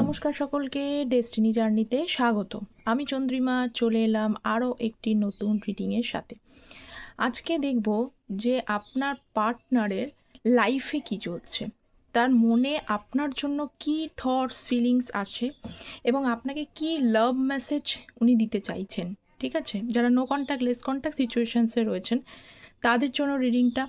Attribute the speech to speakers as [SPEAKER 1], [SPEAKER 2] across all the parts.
[SPEAKER 1] নমস্কার সকলকে ডেস্টিনি জার্নিতে স্বাগত। আমি চন্দ্রিমা, চলে এলাম আরও একটি নতুন রিডিংয়ের সাথে। আজকে দেখব যে আপনার পার্টনারের লাইফে কি চলছে। তার মনে আপনার জন্য কি থটস ফিলিংস আছে এবং আপনাকে কি লাভ মেসেজ উনি দিতে চাইছেন, ঠিক আছে? যারা নো কন্ট্যাক্ট লেস কন্ট্যাক্ট সিচুয়েশানসে রয়েছেন, তাদের জন্য রিডিংটা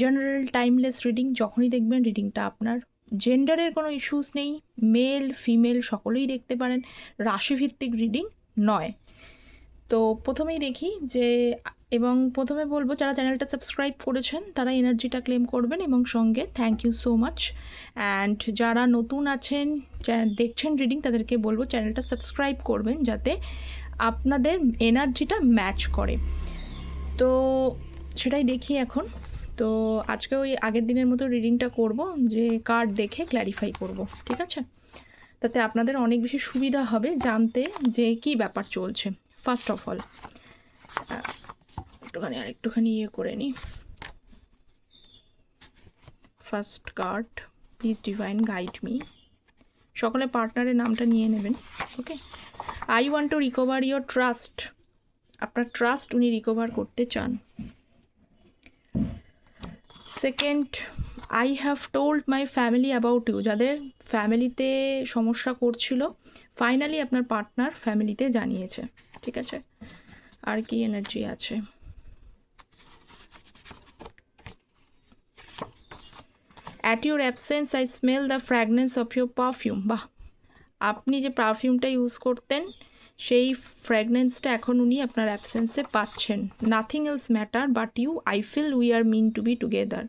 [SPEAKER 1] জেনারেল টাইমলেস রিডিং যখনই দেখবেন রিডিংটা আপনার জেন্ডারের কোনো ইস্যুস নেই মেল ফিমেল সকলেই দেখতে পারেন, রাশিভিত্তিক রিডিং নয়। তো প্রথমেই দেখি যে, এবং প্রথমে বলব, যারা চ্যানেলটা সাবস্ক্রাইব করেছেন, তারা এনার্জিটা ক্লেম করবেন এবং সঙ্গে thank you so much and যারা নতুন আছেন দেখছেন রিডিং তাদেরকে বলব, চ্যানেলটা সাবস্ক্রাইব করবেন যাতে আপনাদের এনার্জিটা ম্যাচ করে। তো সেটাই দেখি এখন। তো আজকে ওই আগের দিনের মতো রিডিংটা করব, যে কার্ড দেখে ক্ল্যারিফাই করব, ঠিক আছে? তাতে আপনাদের অনেক বেশি সুবিধা হবে জানতে যে কি ব্যাপার চলছে। ফার্স্ট অফ অল একটুখানি আর একটুখানি ইয়ে করে নিই। First card please divine guide me সকলে পার্টনারের নামটা নিয়ে নেবেন okay I want to recover your trust আপনার ট্রাস্ট উনি রিকভার করতে চান। Second I have told my family about you যাদের ফ্যামিলিতে সমস্যা করছিল ফাইনালি আপনার পার্টনার ফ্যামিলিতে জানিয়েছে। ঠিক আছে? আর কি এনার্জি আছে? At your absence I smell the fragrance of your perfume বাহ! আপনি যে পারফিউমটা ইউজ করতেন সেই ফ্র্যাগনেন্সটা এখন উনি আপনার অ্যাবসেন্সে পাচ্ছেন। Nothing else matter but you I feel we are meant to be together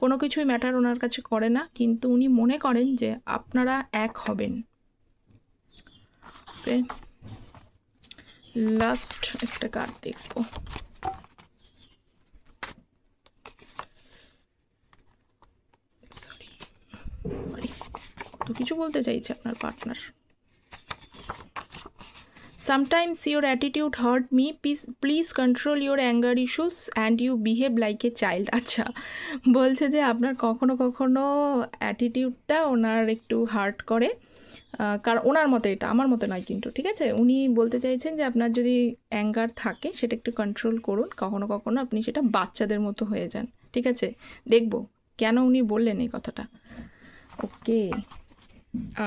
[SPEAKER 1] কোনো কিছুই ম্যাটার ওনার কাছে করে না, কিন্তু উনি মনে করেন যে আপনারা এক হবেন। ওকে লাস্ট একটা কার্ড দেখব। সরি কিছু বলতে চাইছে আপনার partner Sometimes your attitude hurt me. Please, please control your anger issues and you behave like a child. আচ্ছা বলছে যে আপনার কখনো কখনো অ্যাটিটিউডটা ওনার একটু হার্ট করে। কারণ ওনার মতে এটা আমার মতে নয় কিন্তু ঠিক আছে? উনি বলতে চাইছেন যে আপনার যদি অ্যাঙ্গার থাকে সেটা একটু কন্ট্রোল করুন। কখনো কখনো আপনি সেটা বাচ্চাদের মতো হয়ে যান ঠিক আছে? দেখব কেন উনি বললেন এই কথাটা? Okay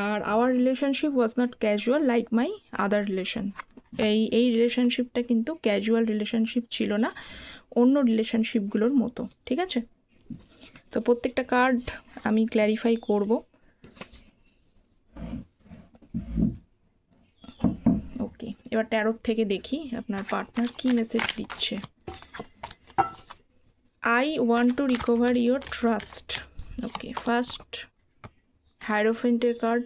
[SPEAKER 1] R our relationship was not casual like my other relation এই এই রিলেশনশিপটা কিন্তু ক্যাজুয়াল রিলেশনশিপ ছিল না, অন্য রিলেশনশিপগুলোর মতো, ঠিক আছে? তো প্রত্যেকটা কার্ড আমি ক্ল্যারিফাই করব। ওকে এবার ট্যারোর থেকে দেখি আপনার পার্টনার কি মেসেজ দিচ্ছে। I want to recover your trust okay first হাইরোফেন্টের card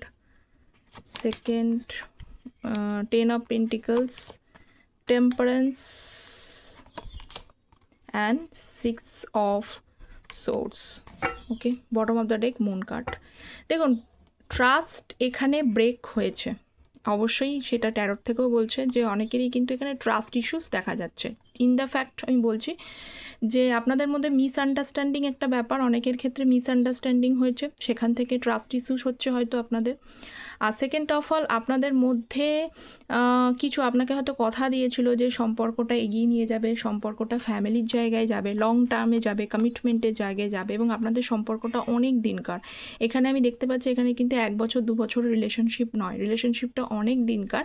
[SPEAKER 1] second ten of pentacles temperance and six of swords okay bottom of the deck moon card দেখুন ট্রাস্ট এখানে ব্রেক হয়েছে। অবশ্যই সেটা ট্যারোর থেকেও বলছে যে অনেকেরই কিন্তু এখানে ট্রাস্ট ইস্যুস দেখা যাচ্ছে। ইন দ্য ফ্যাক্ট আমি বলছি যে আপনাদের মধ্যে মিসআন্ডারস্ট্যান্ডিং একটা ব্যাপার, অনেকের ক্ষেত্রে মিসআন্ডারস্ট্যান্ডিং হয়েছে, সেখান থেকে ট্রাস্ট ইস্যুস হচ্ছে হয়তো আপনাদের। আর সেকেন্ড অফ অল আপনাদের মধ্যে কিছু আপনাকে হয়তো কথা দিয়েছিল যে সম্পর্কটা এগিয়ে নিয়ে যাবে, সম্পর্কটা ফ্যামিলির জায়গায় যাবে লং টার্মে যাবে কমিটমেন্টের জায়গায় যাবে এবং আপনাদের সম্পর্কটা অনেক দিনকার। এখানে আমি দেখতে পাচ্ছি এখানে কিন্তু এক বছর, দু বছর রিলেশনশিপ নয় রিলেশনশিপটা অনেক দিনকার।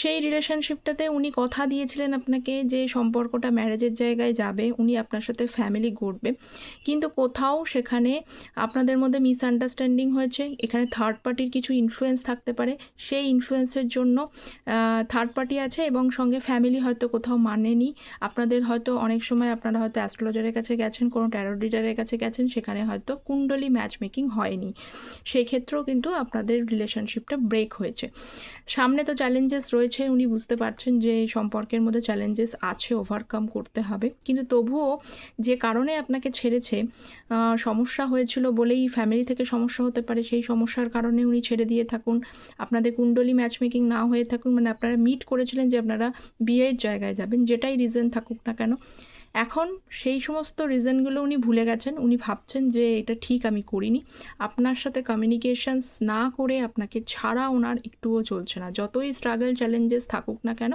[SPEAKER 1] সেই রিলেশনশিপটাতে উনি কথা দিয়েছিলেন আপনাকে যে সম্পর্কটা ম্যারেজের জায়গায় যাবে, উনি আপনার সাথে ফ্যামিলি গড়বে। কিন্তু কোথাও সেখানে আপনাদের মধ্যে মিসআন্ডারস্ট্যান্ডিং হয়েছে, এখানে থার্ড পার্টির কিছু ইনফ্লুয়েন্স থাকতে পারে। সেই ইনফ্লুয়েন্সের জন্য থার্ড পার্টি আছে এবং সঙ্গে ফ্যামিলি হয়তো কোথাও মানেনি। আপনাদের হয়তো অনেক সময় আপনারা হয়তো অ্যাস্ট্রোলজারের কাছে গেছেন, কোনো ট্যারোডিটারের কাছে গেছেন, সেখানে হয়তো কুণ্ডলি ম্যাচ মেকিং হয়নি। সেই ক্ষেত্রেও কিন্তু আপনাদের রিলেশনশিপটা ব্রেক হয়েছে। সামনে তো চ্যালেঞ্জেস রয়েছে, উনি বুঝতে পারছেন যে সম্পর্কের মধ্যে চ্যালেঞ্জেস আছে ওভারকাম করতে হবে। কিন্তু তবুও যে কারণে আপনাকে ছেড়েছে সমস্যা হয়েছিল বলেই ফ্যামিলি থেকে সমস্যা হতে পারে, সেই সমস্যার কারণে উনি ছেড়ে দিয়ে থাকুন। আপনাদের কুণ্ডলি ম্যাচ মেকিং না হয়ে থাকুন মানে আপনারা মিট করেছিলেন যে আপনারা বিয়ের জায়গায় যাবেন, যেটাই রিজন থাকুক না কেন। এখন সেই সমস্ত রিজনগুলো উনি ভুলে গেছেন, উনি ভাবছেন যে এটা ঠিক আমি করিনি। আপনার সাথে কমিউনিকেশনস না করে আপনাকে ছাড়া ওনার একটুও চলছে না। যতই স্ট্রাগল চ্যালেঞ্জেস থাকুক না কেন,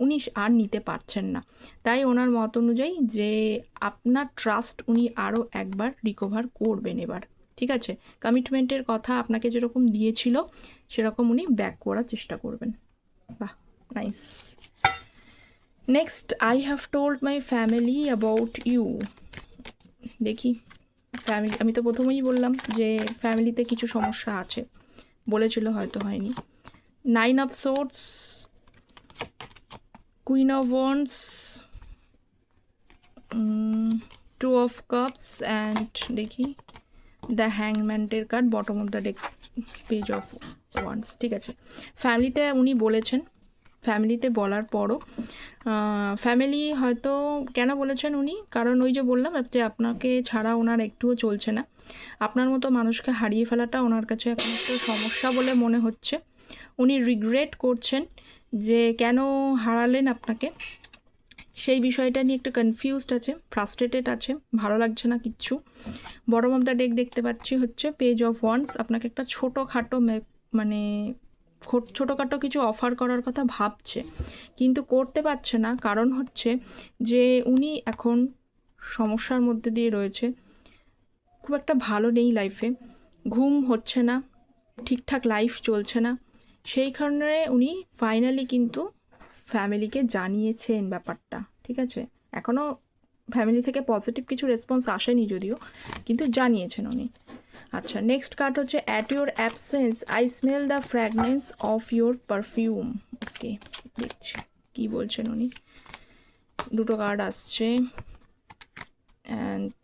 [SPEAKER 1] উনি আর নিতে পারছেন না। তাই ওনার মত অনুযায়ী যে আপনার ট্রাস্ট উনি আরও একবার রিকভার করবেন এবার। ঠিক আছে? কমিটমেন্টের কথা আপনাকে যেরকম দিয়েছিল, সেরকম উনি ব্যাক করার চেষ্টা করবেন। বাহ nice next I have told my family about you দেখি ফ্যামিলি আমি তো প্রথমেই বললাম যে ফ্যামিলিতে কিছু সমস্যা আছে। বলেছিল, হয়তো হয়নি। Nine of swords queen of wands two of cups and দেখি the হ্যাংম্যান্টের card bottom of the deck page of wands ঠিক আছে। ফ্যামিলিতে উনি বলেছেন ফ্যামিলিতে বলার পরও ফ্যামিলি হয়তো কেন বলেছেন উনি? কারণ ওই যে বললাম যে আপনাকে ছাড়া ওনার একটুও চলছে না। আপনার মতো মানুষকে হারিয়ে ফেলাটা ওনার কাছে এখন একটু সমস্যা বলে মনে হচ্ছে। উনি রিগ্রেট করছেন যে কেন হারালেন আপনাকে। সেই বিষয়টা নিয়ে একটু কনফিউজড আছে ফ্রাস্ট্রেটেড আছে, ভালো লাগছে না কিচ্ছু। বটম অফ দ্য ডেক দেখতে পাচ্ছি হচ্ছে পেজ অফ ওয়ান্স আপনাকে একটা ছোটোখাটো মানে খো- ছোটোখাটো কিছু অফার করার কথা ভাবছে, কিন্তু করতে পারছে না। কারণ হচ্ছে যে উনি এখন সমস্যার মধ্যে দিয়ে রয়েছে। খুব একটা ভালো নেই লাইফে ঘুম হচ্ছে না, ঠিকঠাক লাইফ চলছে না। সেই কারণে উনি ফাইনালি কিন্তু ফ্যামিলিকে জানিয়েছেন ব্যাপারটা, ঠিক আছে? এখনও ফ্যামিলি থেকে পজিটিভ কিছু রেসপন্স আসেনি যদিও, কিন্তু জানিয়েছেন উনি। আচ্ছা নেক্সট কার্ড হচ্ছে at your absence I smell the fragrance of your perfume okay, দেখছি, কী বলছেন উনি? দুটো কার্ড আসছে। And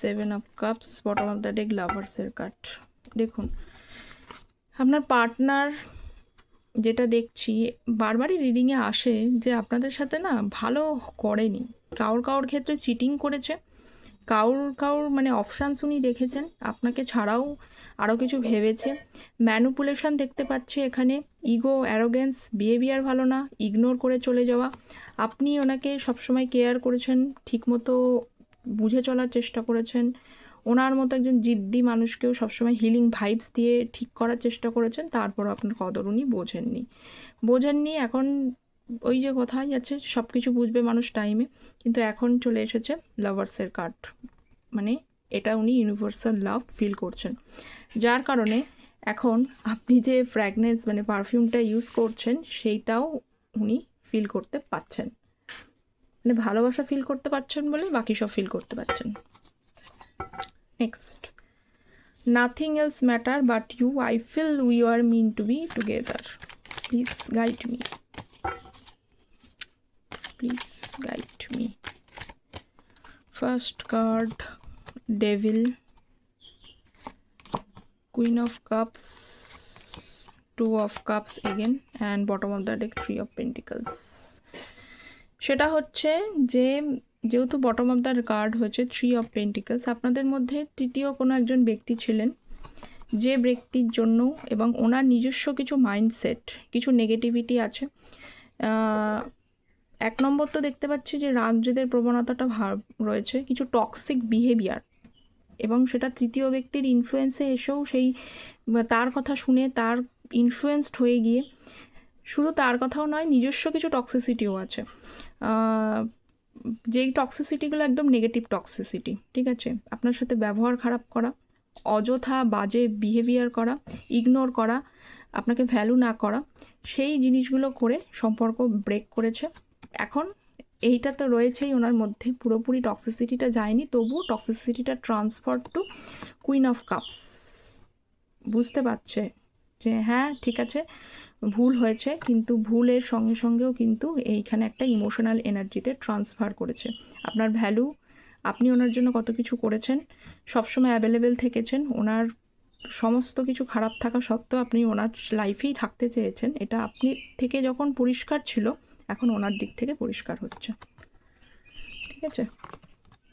[SPEAKER 1] seven of cups bottom of the deck লাভার্সের card. দেখুন, আপনার পার্টনার যেটা দেখছি, বারবারই রিডিংয়ে আসে যে আপনাদের সাথে না ভালো করেনি। কাউর কাউর ক্ষেত্রে চিটিং করেছে, কাউর কাউর মানে অপশানস উনি দেখেছেন, আপনাকে ছাড়াও আরও কিছু ভেবেছে। ম্যানুপুলেশন দেখতে পাচ্ছি এখানে ইগো অ্যারোগেন্স বিহেভিয়ার ভালো না ইগনোর করে চলে যাওয়া। আপনি ওনাকে সবসময় কেয়ার করেছেন, ঠিকমতো বুঝে চলার চেষ্টা করেছেন ওনার মতো একজন জিদ্দি মানুষকেও সবসময় হিলিং ভাইবস দিয়ে ঠিক করার চেষ্টা করেছেন তারপরও আপনার কদর উনি বোঝেননি। বোঝেননি, এখন ওই যে কথাই আছে সব কিছু বুঝবে মানুষ টাইমে কিন্তু এখন চলে এসেছে লাভার্সের কার্ড মানে এটা উনি ইউনিভার্সাল লাভ ফিল করছেন। যার কারণে এখন আপনি যে ফ্র্যাগনেন্স মানে পারফিউমটা ইউজ করছেন, সেইটাও উনি ফিল করতে পাচ্ছেন। মানে ভালোবাসা ফিল করতে পারছেন বলে বাকি সব ফিল করতে পারছেন next nothing else matter but you I feel we are meant to be together please guide me please guide me first card devil queen of cups two of cups again and bottom of the deck three of pentacles সেটা হচ্ছে যে যেহেতু bottom of the card হচ্ছে three of pentacles আপনাদের মধ্যে তৃতীয় কোনো একজন ব্যক্তি ছিলেন যে ব্যক্তির জন্য এবং ওনার নিজস্ব কিছু মাইন্ডসেট কিছু নেগেটিভিটি আছে। এক নম্বর তো দেখতে পাচ্ছি যে রাগ প্রবণতাটা ভাব রয়েছে, কিছু টক্সিক বিহেভিয়ার এবং সেটা তৃতীয় ব্যক্তির ইনফ্লুয়েন্সে এসেও সেই, তার কথা শুনে তার ইনফ্লুয়েসড হয়ে গিয়ে শুধু তার কথাও নয়, নিজস্ব কিছু টক্সিসিটিও আছে। যেই টক্সিসিটিগুলো একদম নেগেটিভ টক্সিসিটি ঠিক আছে? আপনার সাথে ব্যবহার খারাপ করা, অযথা বাজে বিহেভিয়ার করা ইগনোর করা, আপনাকে ভ্যালু না করা, সেই জিনিসগুলো করে সম্পর্ক ব্রেক করেছে। এখন এইটা তো রয়েছেই ওনার মধ্যে, পুরোপুরি টক্সিসিটিটা যায়নি, তবুও টক্সিসিটিটা transfer to queen of cups বুঝতে পারছে? যে হ্যাঁ ঠিক আছে ভুল হয়েছে, কিন্তু ভুলের সঙ্গে সঙ্গেও কিন্তু এইখানে একটা ইমোশনাল এনার্জিতে ট্রান্সফার করেছে। আপনার ভ্যালু আপনি ওনার জন্য কত কিছু করেছেন, সবসময় অ্যাভেলেবেল থেকেছেন, ওনার সমস্ত কিছু খারাপ থাকা সত্ত্বেও আপনি ওনার লাইফেই থাকতে চেয়েছেন, এটা আপনি থেকে যখন পরিষ্কার ছিল, এখন ওনার দিক থেকে পরিষ্কার হচ্ছে। ঠিক আছে?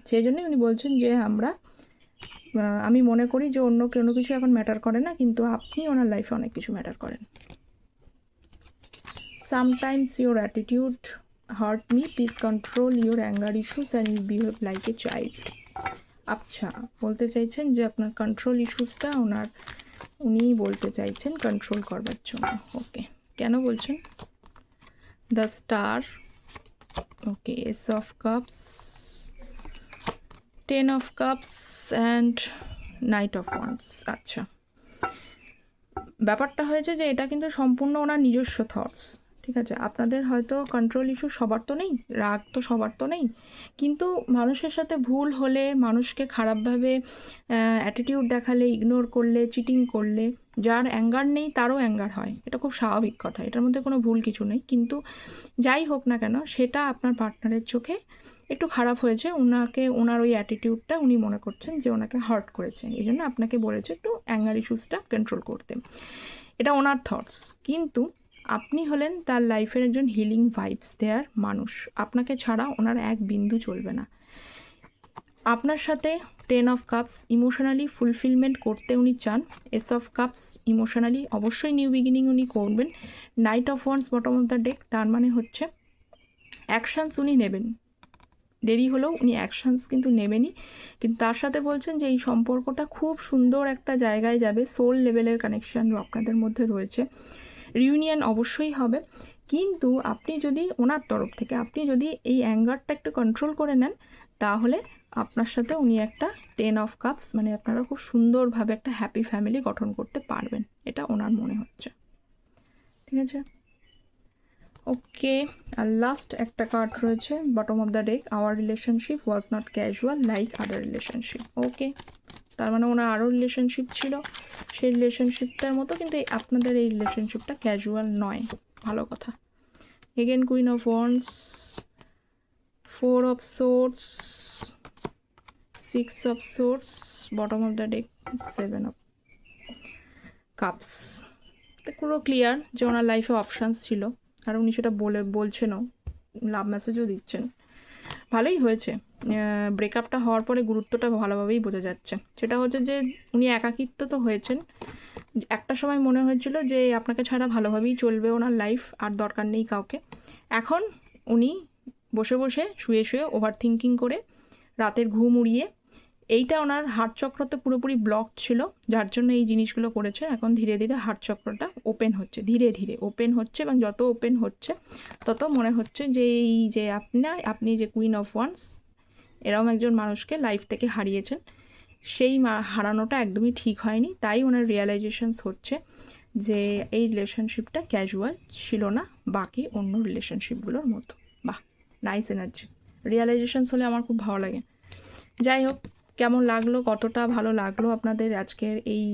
[SPEAKER 1] সেই জন্যই উনি বলছেন যে আমরা আমি মনে করি যে অন্য কোনো কিছু এখন ম্যাটার করে না, কিন্তু আপনি ওনার লাইফে অনেক কিছু ম্যাটার করেন। Your attitude hurt me please control your anger issues and you behave like a child আচ্ছা বলতে চাইছেন যে আপনার কন্ট্রোল ইস্যুসটা ওনার, উনিই বলতে চাইছেন কন্ট্রোল করবার জন্য। ওকে কেন বলছেন? The star okay ace of cups ten of cups and knight of wands আচ্ছা ব্যাপারটা হয়েছে যে এটা কিন্তু সম্পূর্ণ ওনার নিজস্ব থটস ঠিক আছে, আপনাদের হয়তো কন্ট্রোল ইস্যু সবার তো নেই, রাগ তো সবার তো নেই, কিন্তু মানুষের সাথে ভুল হলে মানুষকে খারাপভাবে অ্যাটিটিউড দেখালে ইগনোর করলে চিটিং করলে, যার অ্যাঙ্গার নেই তারও অ্যাঙ্গার হয়, এটা খুব স্বাভাবিক কথা, এটার মধ্যে কোনো ভুল কিছু নেই, কিন্তু যাই হোক না কেন, সেটা আপনার পার্টনারের চোখে একটু খারাপ হয়েছে ওনাকে ওনার ওই অ্যাটিটিউডটা উনি মনে করছেন যে ওনাকে হার্ট করেছে, এই জন্য আপনাকে বলেছে একটু অ্যাঙ্গার ইস্যুসটা কন্ট্রোল করতে, এটা ওনার থটস কিন্তু আপনি হলেন তার লাইফের একজন হিলিং ভাইবস দেয়ার মানুষ। আপনাকে ছাড়া ওনার এক বিন্দু চলবে না। আপনার সাথে ten of cups emotionally fulfilment করতে উনি চান। এস অফ কাপস ইমোশনালি অবশ্যই নিউ বিগিনিং উনি করবেন। Knight of wands bottom of the deck তার মানে হচ্ছে অ্যাকশানস উনি নেবেন। দেরি হলেও উনি অ্যাকশানস কিন্তু নেবেনি কিন্তু তার সাথে বলছেন যে এই সম্পর্কটা খুব সুন্দর একটা জায়গায় যাবে। সোল লেভেলের কানেকশান আপনাদের মধ্যে রয়েছে। রিউনিয়ন অবশ্যই হবে। কিন্তু আপনি যদি ওনার তরফ থেকে, আপনি যদি এই অ্যাঙ্গারটা একটু কন্ট্রোল করে নেন, তাহলে আপনার সাথে উনি একটা টেন অফ কাপস মানে আপনারা খুব সুন্দরভাবে একটা হ্যাপি ফ্যামিলি গঠন করতে পারবেন, এটা ওনার মনে হচ্ছে। ঠিক আছে? ওকে, আর লাস্ট একটা কার্ড রয়েছে bottom of the deck our relationship was not casual like other relationship okay. তার মানে ওনার আরও রিলেশনশিপ ছিল। সেই রিলেশনশিপটার মতো কিন্তু এই আপনাদের এই রিলেশনশিপটা ক্যাজুয়াল নয়। ভালো কথা। Again queen of wands four of swords six of swords bottom of the deck seven of cups পুরো ক্লিয়ার যে ওনার লাইফে অপশানস ছিল। আর উনি সেটা বলে, বলছেনও লাভ মেসেজও দিচ্ছেন ভালোই হয়েছে। ব্রেকআপটা হওয়ার পরে গুরুত্বটা ভালোভাবেই বোঝা যাচ্ছে। সেটা হচ্ছে যে উনি একাকিত্ব তো হয়েছেন। একটা সময় মনে হয়েছিল যে আপনাকে ছাড়া ভালোভাবেই চলবে ওনার লাইফ আর দরকার নেই কাউকে। এখন উনি বসে বসে, শুয়ে শুয়ে ওভার থিঙ্কিং করে রাতের ঘুম উড়িয়ে, এইটা ওনার হার্ট চক্রতে পুরোপুরি ব্লক ছিল, যার জন্য এই জিনিসগুলো করেছে। এখন ধীরে ধীরে হার্ট চক্রটা ওপেন হচ্ছে, ধীরে ধীরে ওপেন হচ্ছে এবং যত ওপেন হচ্ছে, তত মনে হচ্ছে যে এই যে আপনার আপনি যে কুইন অফ ওয়ান্স এরকম একজন মানুষকে লাইফ থেকে হারিয়েছেন। সেই হারানোটা একদমই ঠিক হয়নি। তাই ওনার রিয়ালাইজেশনস হচ্ছে যে এই রিলেশনশিপটা ক্যাজুয়াল ছিল না, বাকি অন্য রিলেশনশিপগুলোর মতো বাহ নাইস এনার্জি রিয়ালাইজেশনস হলে আমার খুব ভালো লাগে। যাই হোক, কেমন লাগল, কতটা ভালো লাগল আপনাদের আজকের এই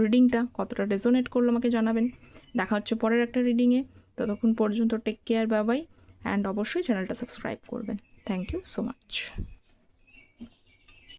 [SPEAKER 1] রিডিংটা কতটা রেজোনেট করল আমাকে জানাবেন। দেখা হচ্ছে পরের একটা রিডিংয়ে ততক্ষণ পর্যন্ত টেক কেয়ার বাবাই অ্যান্ড অবশ্যই চ্যানেলটা সাবস্ক্রাইব করবেন। Thank you so much